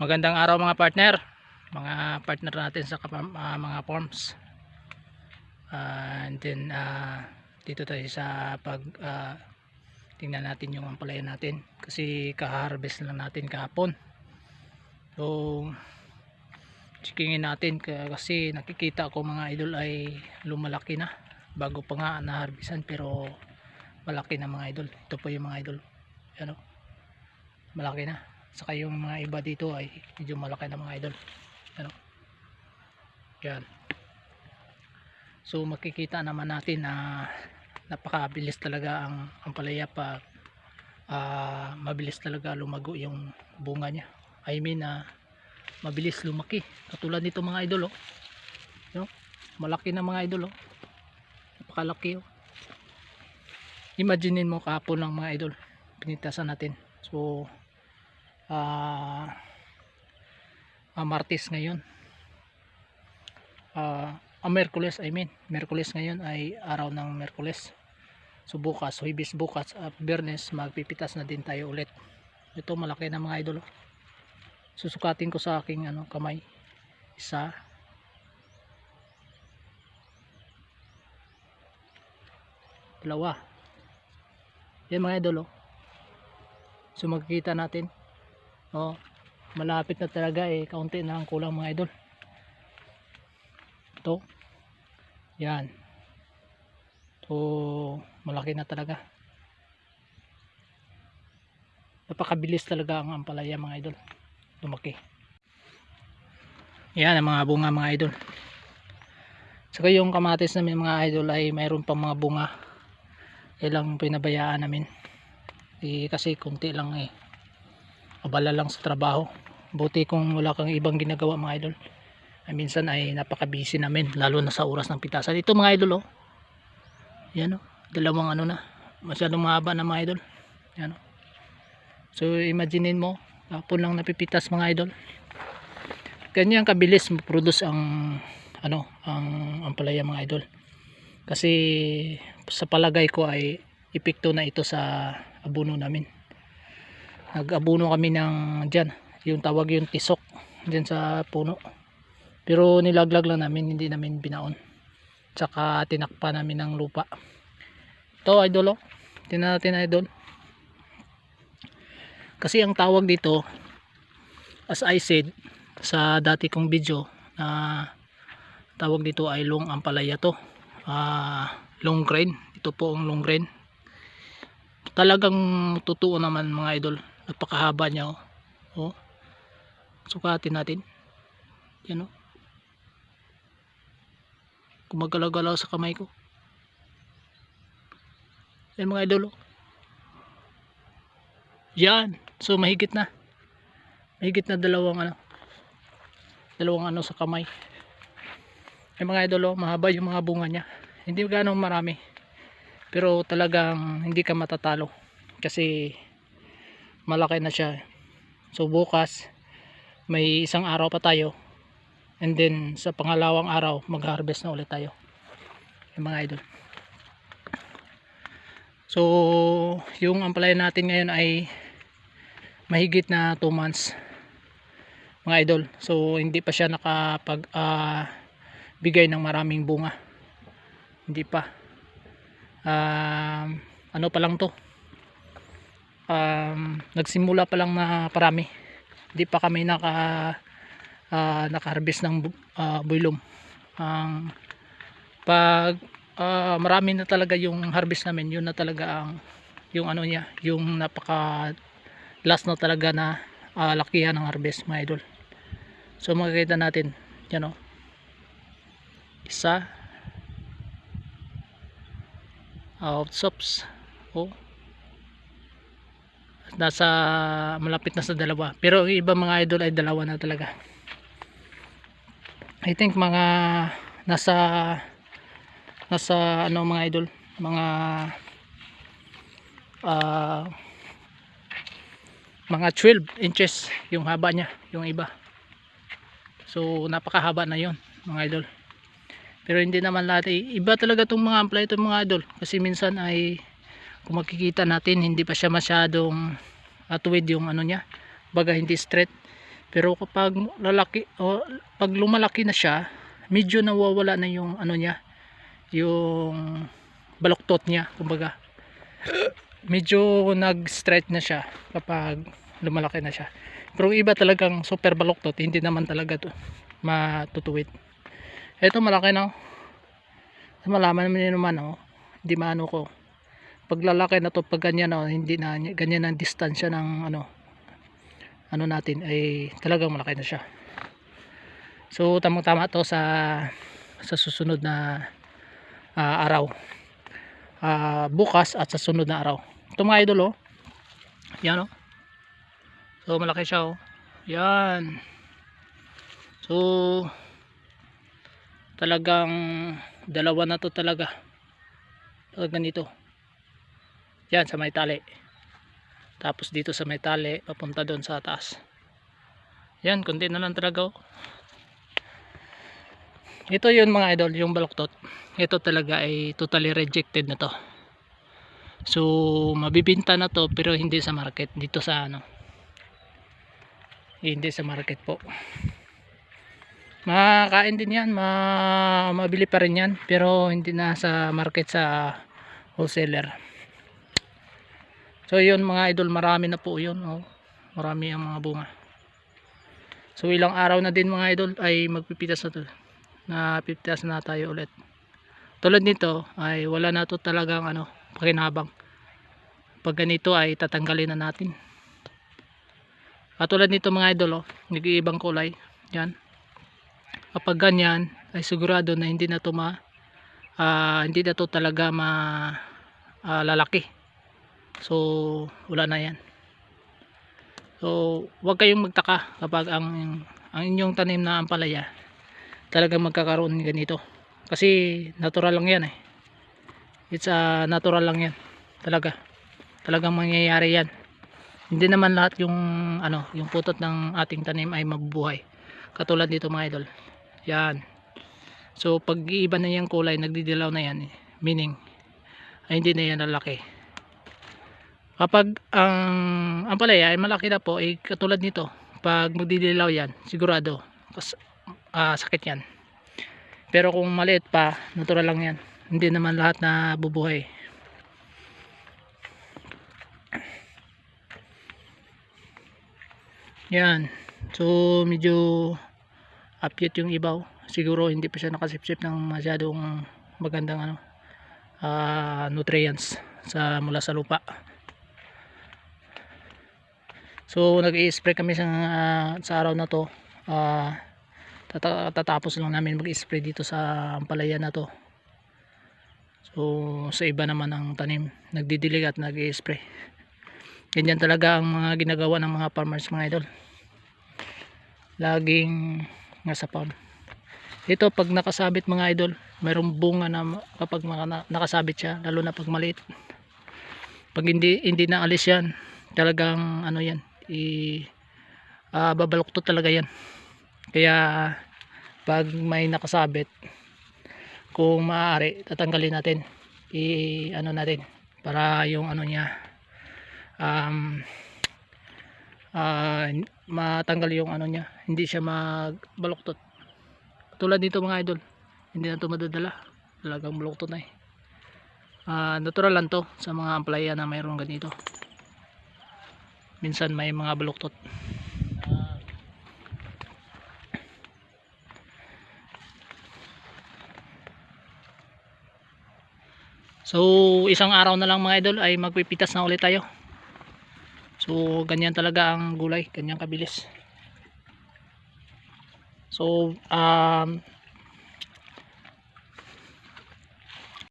Magandang araw mga partner. Mga partner natin sa ah, mga farms. Ah, and then ah, dito tayo sa pag ah, tingnan natin yung ampalaya natin kasi kaharvest lang natin kahapon. So chikingin natin ka- kasi nakikita ko mga idol ay lumalaki na bago pa nga naharbisan pero malaki na mga idol. Ito po yung mga idol. Ano? Malaki na saka yung mga iba dito ay medyo malaki na mga idol. Ano? Yan. So makikita naman natin na napakabilis talaga ang ang palaya pag ah, mabilis talaga lumago yung bunga niya. I mean na mabilis lumaki. Katulad nito mga idol oh. No? malaki na mga idol oh. Napakalaki oh. Imaginein mo kahapon lang mga idol. Pinitasan natin. So ah ah, Martes ngayon. Ah ah, Merkules I mean Merkules ngayon ay araw ng Merkules. So bukas Huwebes bukas at Biyernes magpipitas na din tayo ulit. Ito malaki na mga idol oh. susukatin ko sa aking ano kamay. Isa. Dalawa. Yan mga idol oh. so magkikita natin oh malapit na talaga eh. Kaunti na ang kulang mga idol. Ito. Yan. So malaki na talaga. Napakabilis talaga ang ampalaya mga idol. Lumaki. Yan ang mga bunga mga idol. Saka yung kamatis namin mga idol ay mayroon pang mga bunga. Ilang pinabayaan namin. Eh, kasi kunti lang eh abala lang sa trabaho. Buti kung wala kang ibang ginagawa mga idol. Ay minsan ay napaka busy namin lalo na sa oras ng pitasan. Ito mga idol oh. Yan oh. Dalawang ano na. Masyadong mahaba na mga idol. Yan oh. So imaginein mo hapon lang napipitas mga idol. Ganyan kabilis produce ang ano ang ang palaya mga idol. Kasi sa palagay ko ay epekto na ito sa abono namin nag-abono kami ng dyan yung tawag yung tisok dyan sa puno. Pero nilaglag lang namin hindi namin binaon. Tsaka tinakpa namin ng lupa. Ito idol oh. Tingnan natin idol. Kasi ang tawag dito as I said sa dati kong video na tawag dito ay long ampalaya to. Ah long grain. Ito po ang long grain. Talagang totoo naman mga idol napakahaba niya oh. oh. sukatin natin. Yan oh. Gumagalaw-galaw sa kamay ko. Yan mga idol oh. yan. So mahigit na. Mahigit na dalawang ano dalawang ano sa kamay. Yan mga idol oh, mahaba yung mga bunga niya. Hindi ganong marami. Pero talagang hindi ka matatalo. Kasi malaki na siya. So bukas may isang araw pa tayo. And then sa pangalawang araw mag harvest na ulit tayo. Yung mga idol. So yung ampalaya natin ngayon ay mahigit na 2 months. Mga idol so hindi pa siya nakapag ah, bigay ng maraming bunga. Hindi pa. Um, ano pa lang to um, nagsimula pa lang na parami. Hindi pa kami naka uh, naka-harvest ng bu- ah, buylom ang pag ah, marami na talaga yung harvest namin yun na talaga ang yung ano niya yung napaka last na talaga na ah, lakihan ng harvest mga idol. So makikita natin yan o. Isa. Out sops oh nasa malapit na sa dalawa. Pero yung iba mga idol ay dalawa na talaga. I think mga nasa nasa ano mga idol? Mga ah mga 12 inches yung haba niya yung iba. So napakahaba na yon mga idol. Pero hindi naman lahat. Iba talaga itong mga ampla itong mga idol. Kasi minsan ay kung makikita natin hindi pa siya masyadong uh, tuwid yung ano niya. Baga hindi straight. Pero kapag lalaki o pag lumalaki na siya medyo nawawala na yung ano niya yung baluktot niya kumbaga. Medyo nag-stretch na siya kapag lumalaki na siya. Pero iba talagang super baluktot hindi naman talaga to matutuwid. Eto malaki na malaman naman yun naman oh. hindi maano ko paglalaki na to pag ganyan oh, hindi na ganyan ang distansya ng ano ano natin ay talagang malaki na siya. So tamang tama to sa sa susunod na ah, araw. Ah, bukas at sa sunod na araw. Ito mga idol oh. Yan oh. So malaki siya oh. Yan. So talagang dalawa na to talaga. Pag ganito yan sa may tali. Tapos dito sa may tali papunta doon sa taas. Yan konti na lang talaga oh. ito yun mga idol yung baluktot ito talaga ay totally rejected na to. So mabibinta na to pero hindi sa market. Dito sa ano hindi sa market po. Makakain din yan ma mabili pa rin yan pero hindi na sa market sa wholesaler so yun mga idol marami na po yun oh. marami ang mga bunga. So ilang araw na din mga idol ay magpipitas na to. Na pipitas na tayo ulit. Tulad nito ay wala na to talagang ano pakinabang. Pag ganito ay tatanggalin na natin. Katulad nito mga idol oh, nag-iibang kulay. Yan. Kapag ganyan ay sigurado na hindi na to ma ah, hindi na to talaga ma ah, lalaki so wala na yan. So huwag kayong magtaka kapag ang ang inyong tanim na ampalaya talagang magkakaroon ganito. Kasi natural lang yan eh. It's a natural lang yan. Talaga. Talagang mangyayari yan. Hindi naman lahat yung ano yung putot ng ating tanim ay mabubuhay katulad dito mga idol. Yan. So pag iiba na yung kulay nagdidilaw na yan eh. meaning ay hindi na yan lalaki kapag ang ang palaya ay malaki na po ay katulad nito pag magdidilaw yan sigurado kas, ah, sakit yan. Pero kung maliit pa natural lang yan. Hindi naman lahat na bubuhay. Yan. So medyo update yung ibaw. Siguro hindi pa siya nakasipsip ng masyadong magandang ano ah, nutrients sa mula sa lupa so nag spray kami sa, ah, sa araw na to. Ah, tata- tatapos lang namin mag spray dito sa ampalaya na to. So sa iba naman ang tanim nagdidilig at nag spray ganyan talaga ang mga ginagawa ng mga farmers mga idol. Laging nasa farm. Ito pag nakasabit mga idol mayroong bunga na kapag nakasabit siya lalo na pag maliit. Pag hindi hindi na alis yan talagang ano yan i ah, babaluktot talaga yan. Kaya pag may nakasabit kung maaari tatanggalin natin. I ano natin para yung ano niya um, ah, matanggal yung ano niya. Hindi siya magbaluktot. Tulad dito mga idol hindi na ito madadala. Talagang baluktot na eh. Ah, natural lang to sa mga amplaya na mayroong ganito minsan may mga baluktot. So isang araw na lang mga idol ay magpipitas na ulit tayo. So ganyan talaga ang gulay ganyan kabilis. So um,